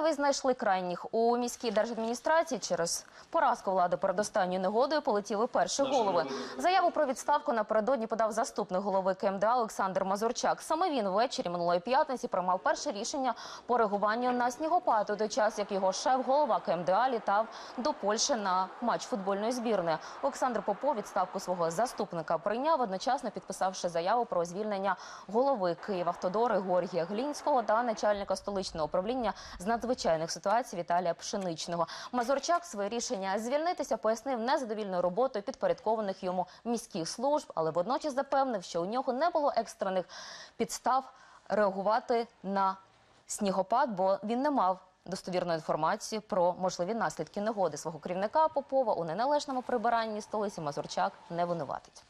Києві знайшли крайніх у міській держадміністрації через поразку влади перед останньою негодою полетіли перші голови. Заяву про відставку напередодні подав заступник голови КМДА Олександр Мазурчак. Саме він ввечері минулої п'ятниці приймав перше рішення по реагуванню на снігопад у той час, як його шеф, голова КМДА, літав до Польщі на матч футбольної збірної. Олександр Попов відставку свого заступника прийняв, одночасно підписавши заяву про звільнення голови Київавтодори Георгія Глінського та начальника столичного управління з надзвичайних ситуацій Віталія Пшеничного. Мазурчак своє рішення звільнитися пояснив незадовільною роботою підпорядкованих йому міських служб, але водночас запевнив, що у нього не було екстрених підстав реагувати на снігопад, бо він не мав достовірної інформації про можливі наслідки негоди свого керівника Попова у неналежному прибиранні столиці Мазурчак не винуватить.